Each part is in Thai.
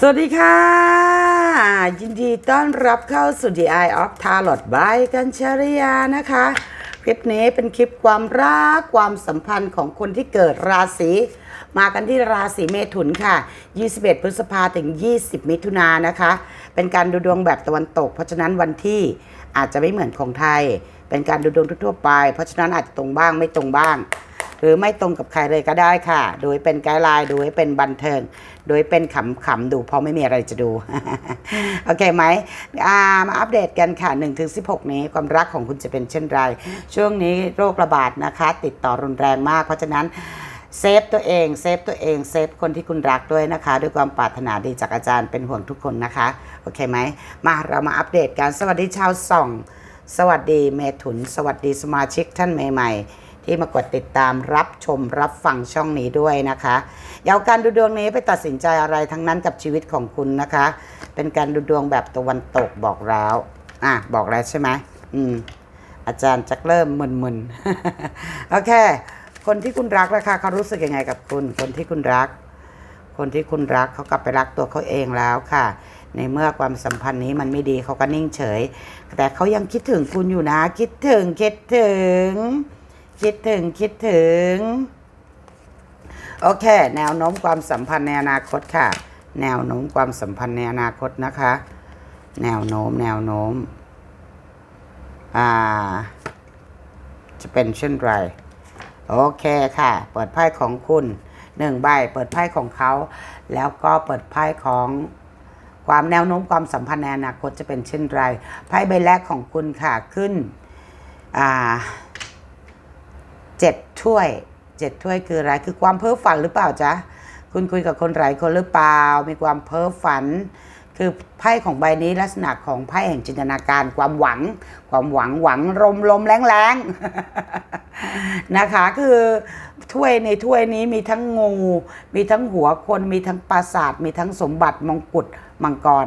สวัสดีค่ะ ยินดีต้อนรับเข้าสู่ The Eye of Tarot by กัญชริยานะคะ คลิปนี้เป็นคลิปความรักความสัมพันธ์ของคนที่เกิดราศีมากันที่ราศีเมถุนค่ะ 21 พฤษภาถึง 20 มิถุนายนนะคะ เป็นการดูดวงแบบตะวันตก เพราะฉะนั้นวันที่อาจจะไม่เหมือนของไทย เป็นการดูดวงทั่วไป เพราะฉะนั้นอาจจะตรงบ้างไม่ตรงบ้างหรือไม่ตรงกับใครเลยก็ได้ค่ะ โดยเป็นไกด์ไลน์ โดยเป็นบันเทิง โดยเป็นขำๆดู เพราะไม่มีอะไรจะดู โอเคไหมอามาอัปเดตกันค่ะ1ถึง16 นี้ความรักของคุณจะเป็นเช่นไร ช่วงนี้โรคระบาดนะคะ ติดต่อรุนแรงมาก เพราะฉะนั้นเซฟตัวเอง เซฟตัวเอง เซฟคนที่คุณรักด้วยนะคะ ด้วยความปรารถนาดีจากอาจารย์เป็นห่วงทุกคนนะคะ โอเคไหม มาเรามาอัปเดตกัน สวัสดีชาวส่อง สวัสดีเมถุน สวัสดีสมาชิกท่านใหม่ ๆ ที่มากดติดตามรับชมรับฟังช่องนี้ด้วยนะคะอยาการดูดวงนี้ไปตัดสินใจอะไรทั้งนั้นกับชีวิตของคุณนะคะ เป็นการดูดวงแบบตะวันตกบอกแล้วอะบอกแล้วใช่ไหมอืมอาจารย์จะเริ่มมึนๆโอเค คนที่คุณรักนะคะเขารู้สึกยังไงกับคุณ คนที่คุณรัก คนที่คุณรักเขากลับไปรักตัวเขาเองแล้วค่ะ ในเมื่อความสัมพันธ์นี้มันไม่ดีเขาก็นิ่งเฉย แต่เขายังคิดถึงคุณอยู่นะ คิดถึงคิดถึง คิดถึงคิดถึง โอเค แนวโน้มความสัมพันธ์ในอนาคตค่ะ แนวโน้มความสัมพันธ์ในอนาคตนะคะ แนวโน้มแนวโน้มอ่า จะเป็นเช่นไรโอเคค่ะ เปิดไพ่ของคุณหนึ่งใบ เปิดไพ่ของเขา แล้วก็เปิดไพ่ของความแนวโน้มความสัมพันธ์ในอนาคตจะเป็นเช่นไร ไพ่ใบแรกของคุณค่ะขึ้น อ่า เจ็ดถ้วยเจ็ดถ้วยคืออะไรคือความเพ้อฝันหรือเปล่าจ๊ะคุณคุยกับคนหลายคนหรือเปล่า มีความเพ้อฝัน คือไพ่ของใบนี้ลักษณะของไพ่แห่งจินตนาการ ความหวัง ความหวังหวังลมลมแรงแรงนะคะ คือถ้วยในถ้วยนี้มีทั้งงู มีทั้งหัวคน มีทั้งปราสาท มีทั้งสมบัติมงกุฎมังกร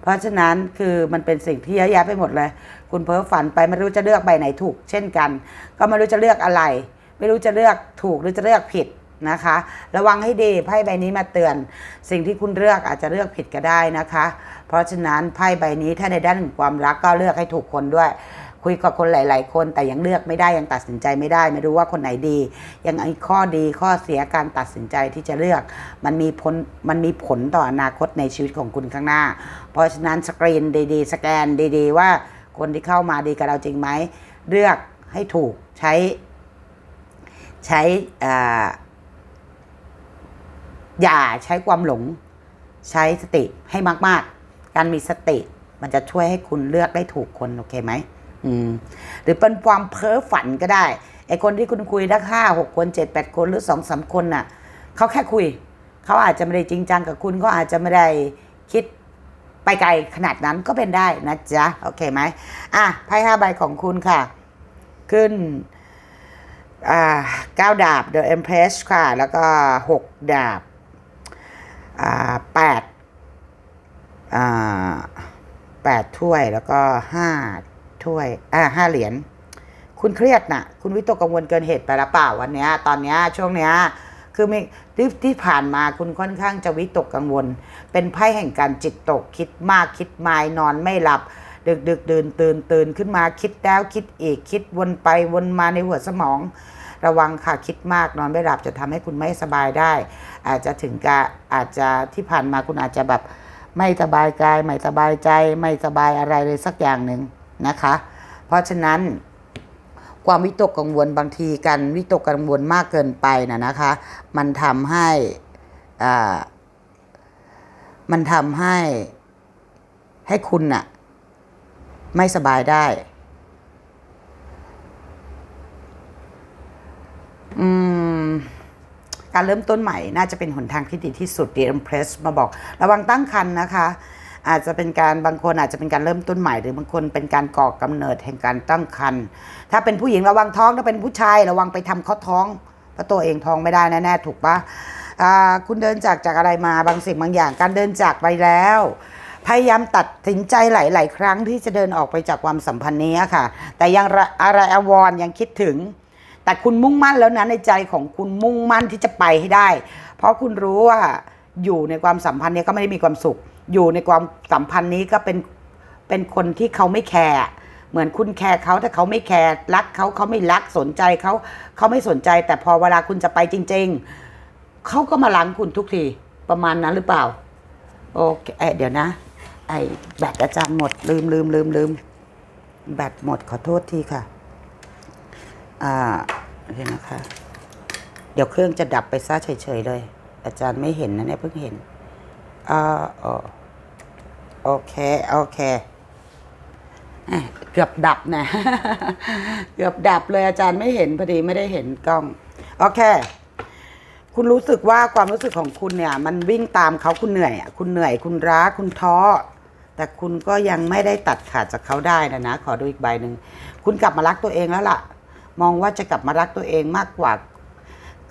เพราะฉะนั้นคือมันเป็นสิ่งที่เยอะแยะไปหมดเลย คุณเพ้อฝันไปไม่รู้จะเลือกใบไหนถูก เช่นกัน ก็ไม่รู้จะเลือกอะไร ไม่รู้จะเลือกถูกหรือจะเลือกผิดนะคะ ระวังให้ดีไพ่ใบนี้มาเตือน สิ่งที่คุณเลือกอาจจะเลือกผิดก็ได้นะคะ เพราะฉะนั้นไพ่ใบนี้ถ้าในด้านของความรักก็เลือกให้ถูกคนด้วย คุยกับคนหลาย ๆ คนแต่ยังเลือกไม่ได้ยังตัดสินใจไม่ได้ ไม่รู้ว่าคนไหนดี ยังมีข้อดีข้อเสียการตัดสินใจที่จะเลือก มันมีผลมันมีผลต่ออนาคตในชีวิตของคุณข้างหน้า เพราะฉะนั้นสกรีนดีๆ สแกนดีๆ ว่าคนที่เข้ามาดีกับเราจริงไหมเลือกให้ถูกใช้ใช้อ่อย่าใช้ความหลง ใช้สติให้มาก ๆ การมีสติมันจะช่วยให้คุณเลือกได้ถูกคน โอเคไหม หรือเป็นความเพ้อฝันก็ได้ไอคนที่คุณคุยได้ห้าหกคนเจ็ดแปดคนหรือสองสามคนน่ะเขาแค่คุย เขาอาจจะไม่ได้จริงจังกับคุณเขาอาจจะไม่ได้คิดไปไกลขนาดนั้นก็เป็นได้นะจ๊ะ โอเคไหมอะไพ่ห้าใบของคุณค่ะ ขึ้นอ่าเก้าดาบ The Empress ค่ะ แล้วก็หกดาบอ่าแปดอ่าแปดถ้วยแล้วก็ห้า ถ้วย อ่าห้าเหรียญ คุณเครียดน่ะ คุณวิตกกังวลเกินเหตุไปหรือเปล่าวันนี้ ตอนนี้ช่วงเนี้ย คือม่ที่ที่ผ่านมาคุณค่อนข้างจะวิตกกังวล เป็นไพ่แห่งการจิตตก คิดมากคิดมายนอนไม่หลับ ดึกดึกดื่นตื่นตื่นขึ้นมาคิดแล้วคิดอีกคิดวนไปวนมาในหัวสมอง ระวังค่ะคิดมากนอนไม่หลับจะทำให้คุณไม่สบายได้ อาจจะถึงกะอาจจะที่ผ่านมาคุณอาจจะแบบไม่สบายกาย ไม่สบายใจ ไม่สบายอะไรเลยสักอย่างหนึ่ง นะคะ เพราะฉะนั้นความวิตกกังวลบางทีการวิตกกังวลมากเกินไปนะนะคะ มันทำให้อ่ามันทำให้ให้คุณน่ะไม่สบายได้ อืมการเริ่มต้นใหม่น่าจะเป็นหนทางที่ดีที่สุด The Empress มาบอก ระวังตั้งครรภ์นะคะ อาจจะเป็นการบางคนอาจจะเป็นการเริ่มต้นใหม่ หรือบางคนเป็นการก่อกำเนิดแห่งการตั้งครรภ์ถ้าเป็นผู้หญิงระวังท้องถ้าเป็นผู้ชายระวังไปทำเขาท้องเพราะตัวเองท้องไม่ได้แน่ๆถูกปะคุณเดินจากจากอะไรมาบางสิ่งบางอย่างการเดินจากไปแล้วพยายามตัดสินใจหลาย ๆ ครั้งที่จะเดินออกไปจากความสัมพันธ์นี้ค่ะ แต่ยังอะไรอวรยังคิดถึง แต่คุณมุ่งมั่นแล้วนะในใจของคุณมุ่งมั่นที่จะไปให้ได้ เพราะคุณรู้ว่าอยู่ในความสัมพันธ์นี้ก็ไม่ได้มีความสุข อยู่ในความสัมพันธ์นี้ก็เป็นเป็นคนที่เขาไม่แคร์เหมือนคุณแคร์เขาแต่เขาไม่แคร์รักเขาเขาไม่รักสนใจเขาเขาไม่สนใจ แต่พอเวลาคุณจะไปจริง ๆเขาก็มาล้างคุณทุกทีประมาณนั้นหรือเปล่าโอเคเดี๋ยวนะ ไอ้แบตอาจารย์หมดลืมลืมลืมลืมแบตหมดขอโทษทีค่ะอ่าเดี๋ยวนะคะ เดี๋ยวเครื่องจะดับไปซะเฉยๆเลย อาจารย์ไม่เห็นนะเนี่ยเพิ่งเห็นอ่าอ๋อ โอเค โอเคอะเกือบดับนะ เกือบดับเลยอาจารย์ไม่เห็นพอดีไม่ได้เห็นกล้อง โอเค คุณรู้สึกว่าความรู้สึกของคุณเนี่ย มันวิ่งตามเขาคุณเหนื่อยอะคุณเหนื่อย คุณร้าคุณท้อ แต่คุณก็ยังไม่ได้ตัดขาดจากเขาได้นะนะ ขอดูอีกใบหนึ่ง คุณกลับมารักตัวเองแล้วล่ะ มองว่าจะกลับมารักตัวเองมากกว่า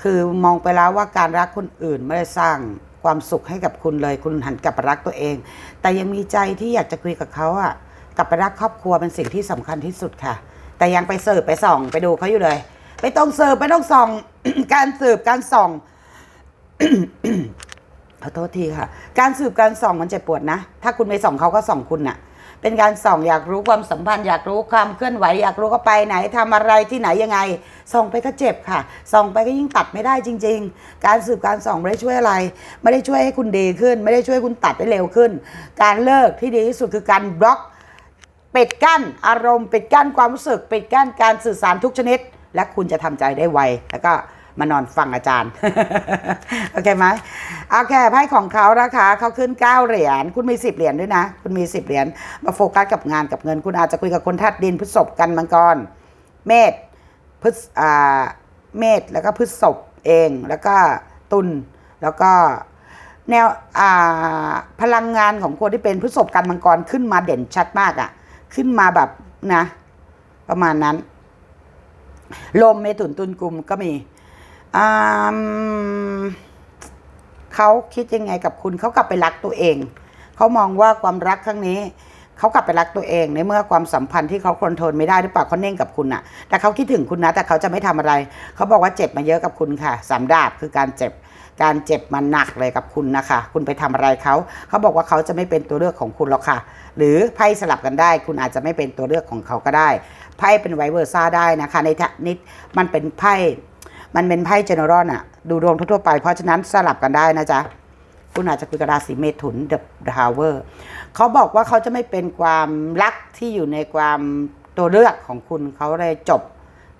คือมองไปแล้วว่าการรักคนอื่นไม่ได้สร้าง ความสุขให้กับคุณเลย คุณหันกลับไปรักตัวเอง แต่ยังมีใจที่อยากจะคุยกับเขาอะกลับไปรักครอบครัวเป็นสิ่งที่สำคัญที่สุดค่ะ แต่ยังไปเสิร์ฟไปส่อง ไปดูเขาอยู่เลย ไม่ต้องเสิร์ฟไม่ต้องส่อง การสืบการส่องขอโทษทีค่ะ การสืบการส่องมันเจ็บปวดนะ ถ้าคุณไปส่องเขาก็ส่องคุณน่ะ เป็นการส่องอยากรู้ความสัมพันธ์อยากรู้ความเคลื่อนไหวอยากรู้ก็ไปไหนทำอะไรที่ไหนยังไง ส่องไปก็เจ็บค่ะ ส่องไปก็ยิ่งตัดไม่ได้จริง ๆ การสืบการส่องไม่ได้ช่วยอะไร ไม่ได้ช่วยให้คุณดีขึ้น ไม่ได้ช่วยคุณตัดได้เร็วขึ้น การเลิกที่ดีที่สุดคือการบล็อกปิดกั้นอารมณ์ปิดกั้นความรู้สึกปิดกั้นการสื่อสารทุกชนิด และคุณจะทำใจได้ไวแล้วก็ มานอนฟังอาจารย์ โอเคไหมโอเคไพ่ของเขานะคะเขาขึ้น 9 เหรียญคุณมี 10 เหรียญด้วยนะ คุณมี 10 เหรียญมาโฟกัสกับงานกับเงิน คุณอาจจะคุยกับคนธาตุดินพฤษภกันมังกร เมษพฤษอ่าเมษแล้วก็พฤษภเองแล้วก็ตุลแล้วก็แนวอ่าพลังงานของคนที่เป็นพฤษภกันมังกรขึ้นมาเด่นชัดมากอะ่ะ ขึ้นมาแบบนะ ประมาณนั้น ลมเมถุนตุลกลุ่มก็มี เขาคิดยังไงกับคุณเขากลับไปรักตัวเอง เขามองว่าความรักครั้งนี้เขากลับไปรักตัวเอง ในเมื่อความสัมพันธ์ที่เขาคอนโทรลไม่ได้หรือเปล่าเขาเน่งกับคุณน่ะแต่เขาคิดถึงคุณนะ แต่เขาจะไม่ทำอะไร เขาบอกว่าเจ็บมาเยอะกับคุณค่ะสามดาบคือการเจ็บ การเจ็บมันหนักเลยกับคุณนะคะ คุณไปทำอะไรเขา เขาบอกว่าเขาจะไม่เป็นตัวเลือกของคุณหรอกค่ะ หรือไพ่สลับกันได้ คุณอาจจะไม่เป็นตัวเลือกของเขาก็ได้ ไพ่เป็นไวเวอร์ซ่าได้นะคะ ในทะนิดมันเป็นไพ่ มันเป็นไพ่เจเนอร l น่ะดูดวงทั่วไป เพราะฉะนั้นสลับกันได้นะจ๊ะคุณอาจจะคุยกับราศีเมถุนเดอะดาวเวอร์เขาบอกว่าเขาจะไม่เป็นความรักที่อยู่ในความตัวเลือกของคุณเขาเลยจบ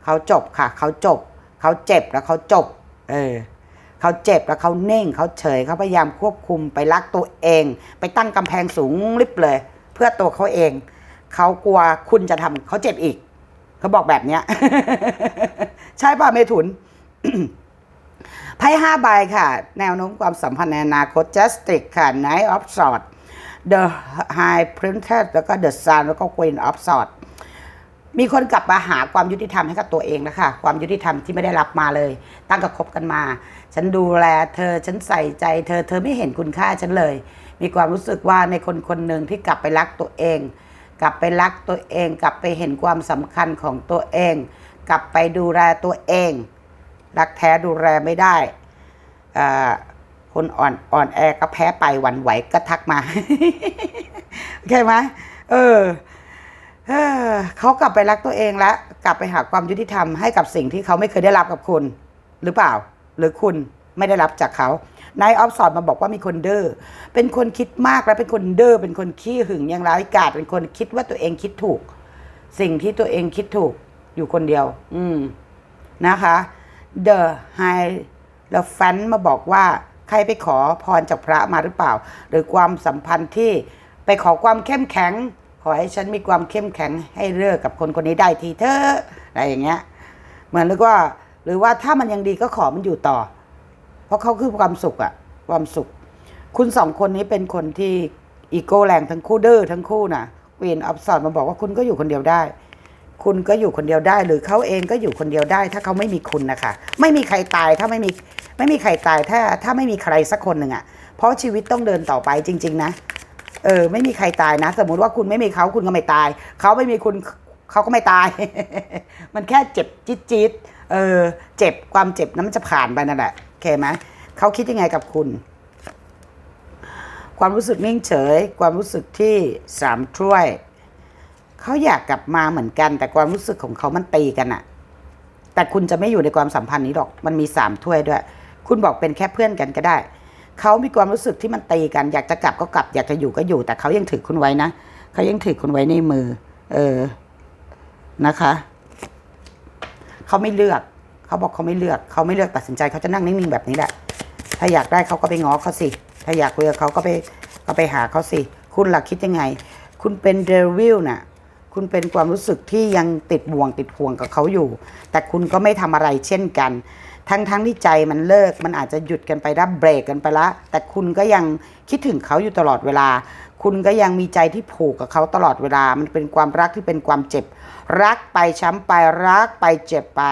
เขาจบค่ะ เขาจบ เขาเจ็บแล้วเขาจบ เออเขาเจ็บแล้วเขาเน่งเขาเฉยเขาพยายามควบคุมไปรักตัวเอง ไปตั้งกำแพงสูงลิบเลย เพื่อตัวเขาเอง เขากลัวคุณจะทำเขาเจ็บอีก เขาบอกแบบเนี้ย ใช่ป่ะเมถุน ไพ่ห้าใบค่ะ แนวโน้มความสัมพันธ์ในอนาคต Justice ค่ะ Knight of Swords The High Princess แล้วก็ The Sun แล้วก็ Queen of Swords มีคนกลับมาหาความยุติธรรมให้กับตัวเองแล้วค่ะความยุติธรรมที่ไม่ได้รับมาเลย ตั้งแต่คบกันมา ฉันดูแลเธอ ฉันใส่ใจเธอ เธอไม่เห็นคุณค่าฉันเลย มีความรู้สึกว่าในคนคนหนึ่งที่กลับไปรักตัวเอง กลับไปรักตัวเอง กลับไปเห็นความสำคัญของตัวเอง กลับไปดูแลตัวเอง รักแท้ดูแลไม่ได้คนอ่อนอ่อนแอก็แพ้ไปหวั่นไหวก็ทักมาโอเคไหมเออเขากลับไปรักตัวเองแล้วกลับไปหาความยุติธรรมให้กับสิ่งที่เขาไม่เคยได้รับกับคุณ หรือเปล่า หรือคุณไม่ได้รับจากเขานายออฟสอนมาบอกว่ามีคนเด้อเป็นคนคิดมากและเป็นคนเด้อเป็นคนขี้หึงย่างร้ายกาจเป็นคนคิดว่าตัวเองคิดถูก สิ่งที่ตัวเองคิดถูกอยู่คนเดียว อืมนะคะ The High แล้วแฟนมาบอกว่าใครไปขอพรจากพระมาหรือเปล่า หรือความสัมพันธ์ที่ไปขอความเข้มแข็ง ขอให้ฉันมีความเข้มแข็งให้เลิกกับคนคนนี้ได้ทีเถอะอะไรอย่างเงี้ยเหมือนหรือว่าหรือว่าถ้ามันยังดีก็ขอมันอยู่ต่อ เพราะเขาคือความสุขอะความสุข คุณสองคนนี้เป็นคนที่อีโก้แรงทั้งคู่เด้อทั้งคู่นะควีนออฟสอนมาบอกว่าคุณก็อยู่คนเดียวได้ คุณก็อยู่คนเดียวได้ หรือเขาเองก็อยู่คนเดียวได้ ถ้าเขาไม่มีคุณนะคะ ไม่มีใครตายถ้าไม่มีไม่มีใครตายถ้าถ้าไม่มีใครสักคนหนึ่งอะเพราะชีวิตต้องเดินต่อไปจริง ๆ นะเออไม่มีใครตายนะ สมมุติว่าคุณไม่มีเขาคุณก็ไม่ตาย เขาไม่มีคุณเขาก็ไม่ตาย มันแค่เจ็บจี๊ดจี๊ดๆเออเจ็บความเจ็บนั้นมันจะผ่านไปนั่นแหละโอเคไหมเขาคิดยังไงกับคุณ ความรู้สึกนิ่งเฉย ความรู้สึกที่สามถ้วย เขาอยากกลับมาเหมือนกัน แต่ความรู้สึกของเขามันตีกันอะแต่คุณจะไม่อยู่ในความสัมพันธ์นี้หรอกมันมีสามถ้วยด้วย คุณบอกเป็นแค่เพื่อนกันก็ได้เขามีความรู้สึกที่มันตีกัน อยากจะกลับก็กลับ อยากจะอยู่ก็อยู่ แต่เขายังถือคุณไว้นะเขายังถือคุณไว้ในมือ เออนะคะเขาไม่เลือกเขาบอกเขาไม่เลือกเขาไม่เลือกตัดสินใจเขาจะนั่งนิ่งๆแบบนี้แหละ ถ้าอยากได้เขาก็ไปง้อเขาสิถ้าอยากคุยกับเขาก็ไปก็ไปหาเขาสิ คุณหลักคิดยังไง คุณเป็นเดวิลน่ะ คุณเป็นความรู้สึกที่ยังติดบ่วงติดห่วงกับเขาอยู่ แต่คุณก็ไม่ทำอะไรเช่นกัน ทั้งทั้งที่ใจมันเลิก มันอาจจะหยุดกันไปรับเบรกกันไปละ แต่คุณก็ยังคิดถึงเขาอยู่ตลอดเวลา คุณก็ยังมีใจที่ผูกกับเขาตลอดเวลา มันเป็นความรักที่เป็นความเจ็บ รักไปช้ำไปรักไปเจ็บไป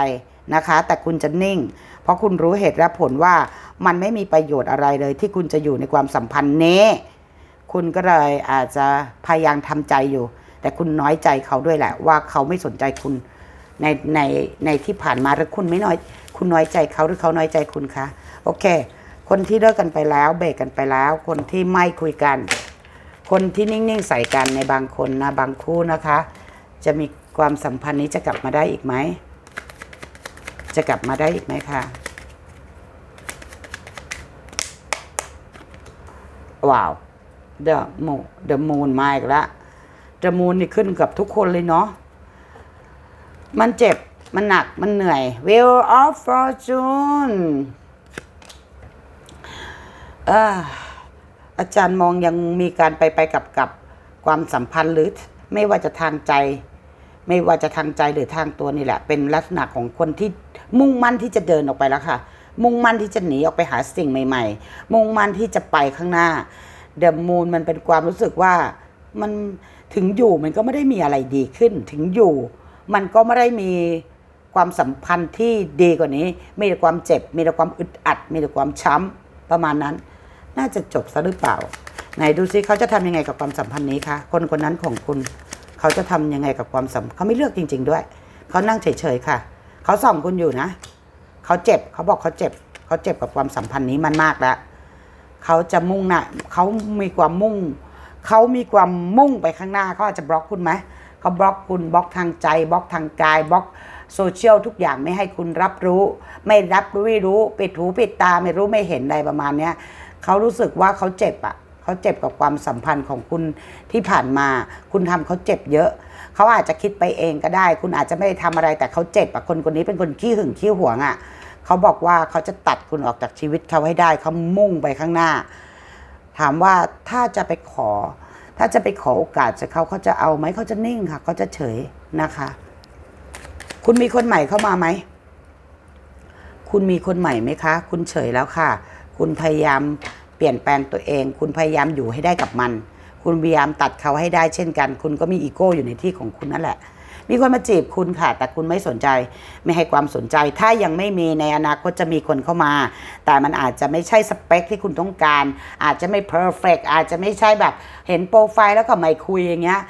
นะคะ แต่คุณจะนิ่ง เพราะคุณรู้เหตุและผลว่ามันไม่มีประโยชน์อะไรเลย ที่คุณจะอยู่ในความสัมพันธ์นี้ คุณก็เลยอาจจะพยายามทำใจอยู่ แต่คุณน้อยใจเขาด้วยแหละ ว่าเขาไม่สนใจคุณในในในที่ผ่านมาหรือคุณไม่น้อย คุณน้อยใจเขาหรือเขาน้อยใจคุณคะโอเค คนที่เลิกกันไปแล้วเบรกกันไปแล้ว คนที่ไม่คุยกัน คนที่นิ่งๆใส่กันในบางคนนะบางคู่นะคะ จะมีความสัมพันธ์นี้จะกลับมาได้อีกไหมจะกลับมาได้อีกไหมคะว้าว The Moon The Moon มาอีกแล้ว The Moon นี่ขึ้นกับทุกคนเลยเนาะ มันเจ็บ มันหนัก มันเหนื่อย Wheel of Fortune อ่ออาจารย์มองยังมีการไปไปกับกับความสัมพันธ์หรือไม่ว่าจะทางใจ ไม่ว่าจะทางใจหรือทางตัวนี่แหละ เป็นลักษณะของคนที่มุ่งมั่นที่จะเดินออกไปแล้วค่ะ มุ่งมั่นที่จะหนีออกไปหาสิ่งใหม่ ๆ มุ่งมั่นที่จะไปข้างหน้าเดอะมูนมันเป็นความรู้สึกว่ามัน ถึงอยู่มันก็ไม่ได้มีอะไรดีขึ้น ถึงอยู่ มันก็ไม่ได้มีความสัมพันธ์ที่ดีกว่านี้ มีแต่ความเจ็บ มีแต่ความอึดอัด มีแต่ความช้ำประมาณนั้น น่าจะจบซะหรือเปล่า ไหนดูซิเขาจะทำยังไงกับความสัมพันธ์นี้คะคนคนนั้นของคุณ เขาจะทำยังไงกับความสัมเขาไม่เลือกจริง ๆ ด้วย เขานั่งเฉยๆค่ะ เขาส่องคุณอยู่นะ เขาเจ็บ เขาบอกเขาเจ็บ เขาเจ็บกับความสัมพันธ์นี้มันมากแล้วเขาจะมุ่งหน้าเขามีความมุ่ง เขามีความมุ่งไปข้างหน้าเขาอาจจะบล็อกคุณไหมเขาบล็อกคุณบล็อกทางใจบล็อกทางกายบล็อกโซเชียลทุกอย่างไม่ให้คุณรับรู้ ไม่รับรู้ไม่รู้ปิดหูปิดตาไม่รู้ไม่เห็นอะไรประมาณเนี้ยเขารู้สึกว่าเขาเจ็บอะเขาเจ็บกับความสัมพันธ์ของคุณที่ผ่านมา คุณทำเขาเจ็บเยอะเขาอาจจะคิดไปเองก็ได้ คุณอาจจะไม่ได้ทำอะไรแต่เขาเจ็บอะคนคนนี้เป็นคนขี้หึงขี้หวงอะเขาบอกว่าเขาจะตัดคุณออกจากชีวิตเขาให้ได้เขามุ่งไปข้างหน้า ถามว่าถ้าจะไปขอ ถ้าจะไปขอโอกาสจากเขาเขาจะเอาไหมเขาจะนิ่งค่ะเขาจะเฉยนะคะ คุณมีคนใหม่เข้ามาไหมคุณมีคนใหม่ไหมคะ คุณเฉยแล้วค่ะ คุณพยายามเปลี่ยนแปลงตัวเอง คุณพยายามอยู่ให้ได้กับมัน คุณพยายามตัดเขาให้ได้เช่นกัน คุณก็มีอีโก้อยู่ในที่ของคุณนั่นแหละ มีคนมาจีบคุณค่ะ แต่คุณไม่สนใจไม่ให้ความสนใจ ถ้ายังไม่มีในอนาคตจะมีคนเข้ามา แต่มันอาจจะไม่ใช่สเปคที่คุณต้องการ อาจจะไม่เพอร์เฟกอาจจะไม่ใช่แบบเห็นโปรไฟล์แล้วก็ไม่คุยอย่างเงี้ย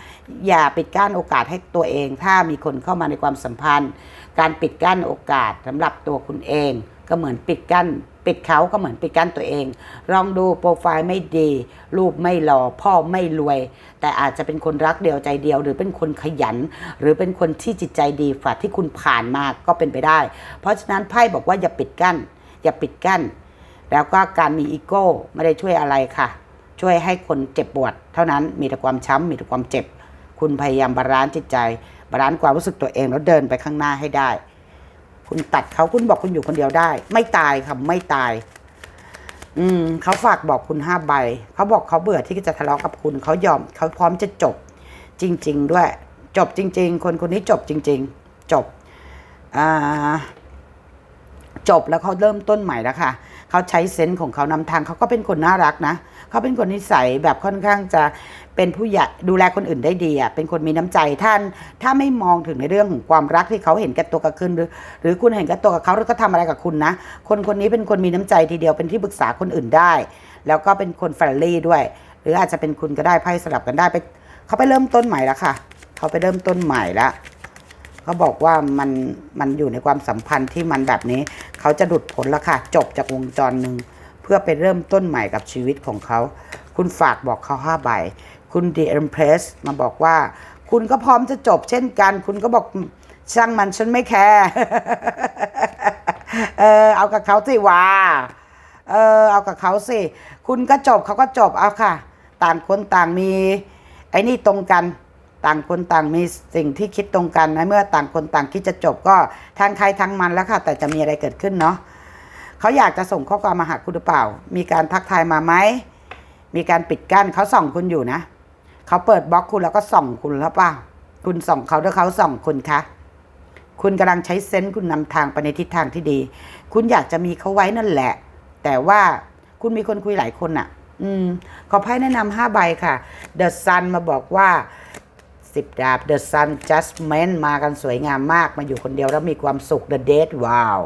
อย่าปิดกั้นโอกาสให้ตัวเอง ถ้ามีคนเข้ามาในความสัมพันธ์ การปิดกั้นโอกาสสำหรับตัวคุณเอง ก็เหมือนปิดกั้น ปิดเขาก็เหมือนปิดกั้นตัวเอง ลองดูโปรไฟล์ไม่ดี รูปไม่หล่อพ่อไม่รวย แต่อาจจะเป็นคนรักเดียวใจเดียว หรือเป็นคนขยัน หรือเป็นคนที่จิตใจดีฝ่าที่คุณผ่านมาก็เป็นไปได้ เพราะฉะนั้นไพ่บอกว่าอย่าปิดกั้น อย่าปิดกั้น แล้วก็การมีอีโก้ไม่ได้ช่วยอะไรค่ะ ช่วยให้คนเจ็บปวด เท่านั้นมีแต่ความช้ำมีแต่ความเจ็บ คุณพยายามบาลานซ์จิตใจบาลานซ์ความรู้สึกตัวเองแล้วเดินไปข้างหน้าให้ได้ คุณตัดเขาคุณบอกคุณอยู่คนเดียวได้ ไม่ตายค่ะไม่ตาย อืมเขาฝากบอกคุณห้าใบเขาบอกเขาเบื่อที่จะทะเลาะกับคุณเขายอมเขาพร้อมจะจบ จริง ๆ ด้วย จบจริง ๆ คนคนนี้จบจริง ๆ จบอ่าจบแล้วเขาเริ่มต้นใหม่แล้วค่ะเขาใช้เซนส์ของเขานำทางเขาก็เป็นคนน่ารักนะ เขาเป็นคนนิสัยแบบค่อนข้างจะเป็นผู้ใหญ่ดูแลคนอื่นได้ดีอะเป็นคนมีน้ำใจท่าน ถ้าไม่มองถึงในเรื่องของความรักที่เขาเห็นแก่ตัวกับคุณหรือ หรือคุณเห็นแก่ตัวกับเขาหรือเขาทำอะไรกับคุณนะ คนคนนี้เป็นคนมีน้ำใจทีเดียวเป็นที่ปรึกษาคนอื่นได้ แล้วก็เป็นคนแฟรนลี่ด้วย หรืออาจจะเป็นคุณก็ได้ไพ่สลับกันได้ไปเขาไปเริ่มต้นใหม่แล้วค่ะ เขาไปเริ่มต้นใหม่แล้วเขาบอกว่ามันมันอยู่ในความสัมพันธ์ที่มันแบบนี้ เขาจะหลุดพ้นแล้วค่ะ จบจากวงจรหนึ่ง พื่อไปเริ่มต้นใหม่กับชีวิตของเขา คุณฝากบอกเขาห้าใบ คุณ The Empress มาบอกว่า คุณก็พร้อมจะจบเช่นกัน คุณก็บอกช่างมันฉันไม่แคร์เออเอากับเขาสิว่าเออเอากับเขาสิ คุณก็จบเขาก็จบเอาค่ะ ต่างคนต่างมี ไอ้นี่ตรงกันต่างคนต่างมีสิ่งที่คิดตรงกันนะเมื่อต่างคนต่างคิดจะจบก็ทางใครทางมันแล้วค่ะ แต่จะมีอะไรเกิดขึ้นเนาะ เขาอยากจะส่งข้อความมาหาคุณหรือเปล่า มีการทักทายมาไหม มีการปิดกั้นเขาส่องคุณอยู่นะ เขาเปิดบล็อกคุณแล้วก็ส่องคุณแล้วเปล่า คุณส่องเขาหรือเขาส่องคุณคะ คุณกำลังใช้เซนส์คุณนำทางไปในทิศทางที่ดี คุณอยากจะมีเขาไว้นั่นแหละ แต่ว่าคุณมีคนคุยหลายคนอะ่ะ อืม ขอไพ่แนะนำห้าใบค่ะ The Sun มาบอกว่าสิบดาบ The Sun Judgment มากันสวยงามมาก มาอยู่คนเดียวแล้วมีความสุข The Dead ว้าว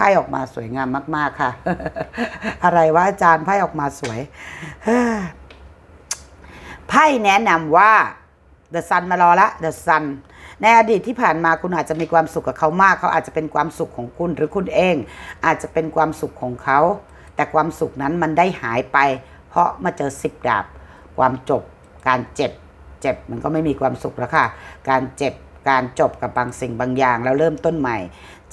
ไพ่ออกมาสวยงามมาก ๆ ค่ะ อะไรวะอาจารย์ไพ่ออกมาสวยไพ่แนะนำว่า The Sun มารอละ The Sun ในอดีตที่ผ่านมาคุณอาจจะมีความสุขกับเขามาก เขาอาจจะเป็นความสุขของคุณหรือคุณเอง อาจจะเป็นความสุขของเขา แต่ความสุขนั้นมันได้หายไป เพราะมาเจอสิบดาบ ความจบ การเจ็บ เจ็บมันก็ไม่มีความสุขแล้วค่ะ การเจ็บการจบกับบางสิ่งบางอย่างแล้วเริ่มต้นใหม่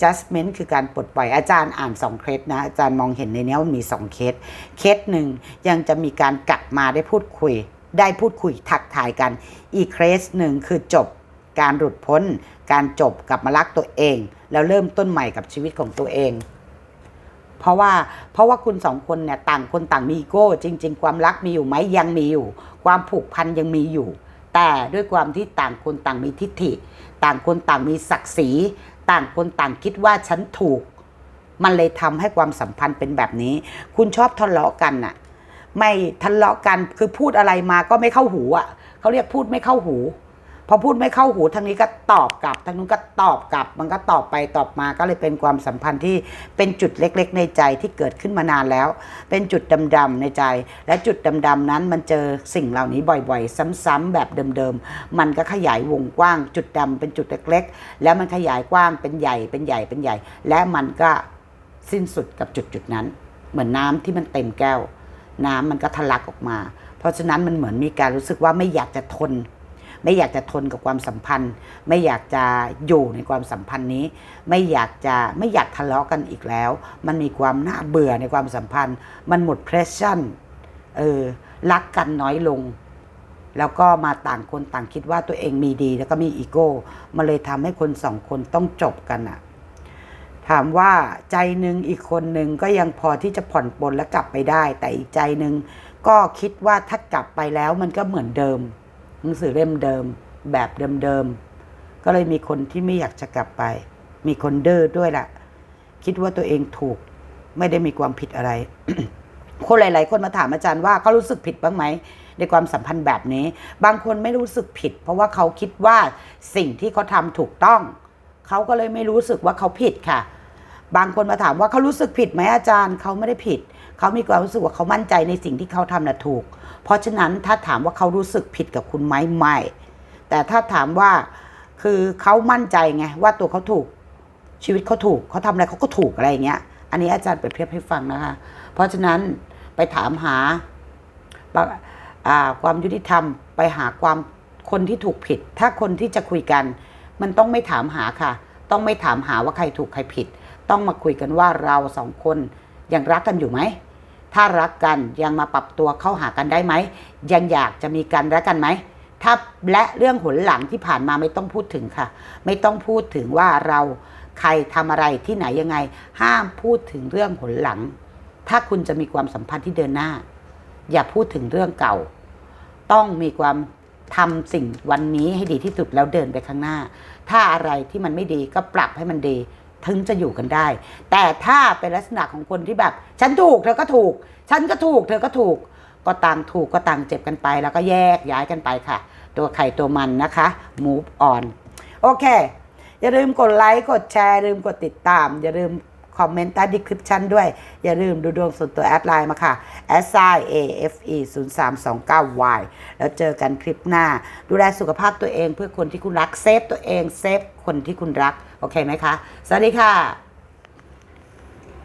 judgment คือการปลดปล่อยอาจารย์อ่านสองเคสนะ อาจารย์มองเห็นในนี้ว่ามีสองเคส เคสหนึ่งยังจะมีการกลับมาได้พูดคุย ได้พูดคุยทักทายกัน อีกเคสหนึ่งคือจบการหลุดพ้น การจบกลับมารักตัวเอง แล้วเริ่มต้นใหม่กับชีวิตของตัวเอง เพราะว่าเพราะว่าคุณสองคนเนี่ยต่างคนต่างมีอีโก้ จริง ๆ ความรักมีอยู่ไหมยังมีอยู่ ความผูกพันยังมีอยู่ แต่ด้วยความที่ต่างคนต่างมีทิฏฐิ ต่างคนต่างมีศักดิ์ศรี ต่างคนต่างคิดว่าฉันถูก มันเลยทำให้ความสัมพันธ์เป็นแบบนี้ คุณชอบทะเลาะกันน่ะ ไม่ทะเลาะกันคือพูดอะไรมาก็ไม่เข้าหูอะเขาเรียกพูดไม่เข้าหู พอพูดไม่เข้าหูทางนี้ก็ตอบกลับทางนู้นก็ตอบกลับ มันก็ตอบไปตอบมาก็เลยเป็นความสัมพันธ์ที่เป็นจุดเล็กๆ ในใจที่เกิดขึ้นมานานแล้ว เป็นจุดดำๆในใจ และจุดดำๆนั้นมันเจอสิ่งเหล่านี้บ่อยๆ ซ้ำๆแบบเดิมๆมันก็ขยายวงกว้าง จุดดำเป็นจุดเล็กๆ แล้วมันขยายกว้างเป็นใหญ่เป็นใหญ่เป็นใหญ่ และมันก็สิ้นสุดกับจุดจุดๆนั้น เหมือนน้ำที่มันเต็มแก้ว น้ำมันก็ทะลักออกมา เพราะฉะนั้นมันเหมือนมีการรู้สึกว่าไม่อยากจะทน ไม่อยากจะทนกับความสัมพันธ์ ไม่อยากจะอยู่ในความสัมพันธ์นี้ ไม่อยากจะไม่อยากทะเลาะกันอีกแล้ว มันมีความน่าเบื่อในความสัมพันธ์ มันหมดเพรสชั่นเออรักกันน้อยลง แล้วก็มาต่างคนต่างคิดว่าตัวเองมีดีแล้วก็มีอีโก้มาเลยทำให้คนสองคนต้องจบกันอะถามว่าใจหนึ่งอีกคนหนึ่งก็ยังพอที่จะผ่อนปลนและกลับไปได้ แต่อีกใจหนึ่งก็คิดว่าถ้ากลับไปแล้วมันก็เหมือนเดิม หนังสือเล่มเดิม แบบเดิมๆก็เลยมีคนที่ไม่อยากจะกลับไป มีคนเด้อด้วยล่ะ คิดว่าตัวเองถูก ไม่ได้มีความผิดอะไร คนหลาย ๆ คนมาถามอาจารย์ว่าเขารู้สึกผิดบ้างไหมในความสัมพันธ์แบบนี้ บางคนไม่รู้สึกผิด เพราะว่าเขาคิดว่าสิ่งที่เขาทำถูกต้อง เขาก็เลยไม่รู้สึกว่าเขาผิดค่ะ บางคนมาถามว่าเขารู้สึกผิดไหมอาจารย์ เขาไม่ได้ผิด เขามีความรู้สึกว่าเขามั่นใจในสิ่งที่เขาทำน่ะถูก เพราะฉะนั้นถ้าถามว่าเขารู้สึกผิดกับคุณไหมไม่ แต่ถ้าถามว่าคือเขามั่นใจไงว่าตัวเขาถูกชีวิตเขาถูกเขาทำอะไรเขาก็ถูกอะไรอย่างเงี้ย อันนี้อาจารย์เปรียบเทียบให้ฟังนะคะ เพราะฉะนั้นไปถามหาความยุติธรรมไปหาความคนที่ถูกผิด ถ้าคนที่จะคุยกัน มันต้องไม่ถามหาค่ะ ต้องไม่ถามหาว่าใครถูกใครผิด ต้องมาคุยกันว่าเราสองคนยังรักกันอยู่ไหม ถ้ารักกันยังมาปรับตัวเข้าหากันได้ไหม ยังอยากจะมีกันรักกันไหมถ้าและเรื่องหนหลังที่ผ่านมาไม่ต้องพูดถึงค่ะ ไม่ต้องพูดถึงว่าเราใครทำอะไรที่ไหนยังไง ห้ามพูดถึงเรื่องหนหลัง ถ้าคุณจะมีความสัมพันธ์ที่เดินหน้า อย่าพูดถึงเรื่องเก่า ต้องมีความทำสิ่งวันนี้ให้ดีที่สุดแล้วเดินไปข้างหน้า ถ้าอะไรที่มันไม่ดีก็ปรับให้มันดี ถึงจะอยู่กันได้ แต่ถ้าเป็นลักษณะของคนที่แบบ ฉันถูกเธอก็ถูก ฉันก็ถูก เธอก็ถูก ก็ต่างถูกก็ต่างเจ็บกันไป แล้วก็แยกย้ายกันไปค่ะ ตัวใครตัวมันนะคะ move on โอเค อย่าลืมกดไลค์กดแชร์ลืมกดติดตาม อย่าลืมคอมเมนต์ใต้ดีคริปชันด้วย อย่าลืมดูดวงส่วนตัวแอดไลน์มาค่ะ s i a f e 0 3 2 9 y แล้วเจอกันคลิปหน้า ดูแลสุขภาพตัวเองเพื่อคนที่คุณรัก เซฟตัวเอง เซฟคนที่คุณรัก โอเคไหมคะ สวัสดีค่ะ